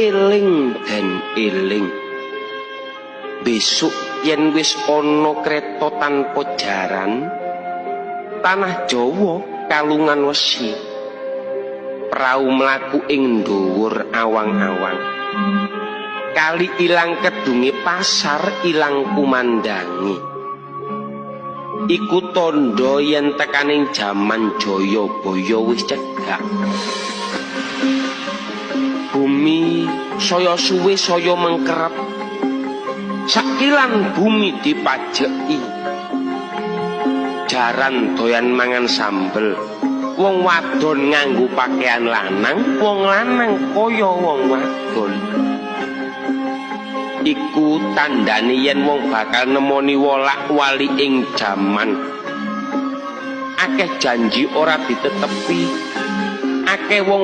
eling dan eling besok yen wis ana kreta tanpa jaran tanah Jawa kalungan wesi. Prau mlaku ing dhuwur awang-awang. Kali ilang kedunge pasar ilang kumandangi. Iku tondo yen tekaning jaman Jayabaya wis cedhak bumi saya suwe saya mengkerep sakilan bumi dipajeki. Jaran doyan mangan sambel. Wong wadon nganggo pakaian lanang wong lanang kaya wong wadon. Iku tandane yen wong bakal nemoni wolak wali ing jaman. Akeh janji ora ditetepi. Akeh wong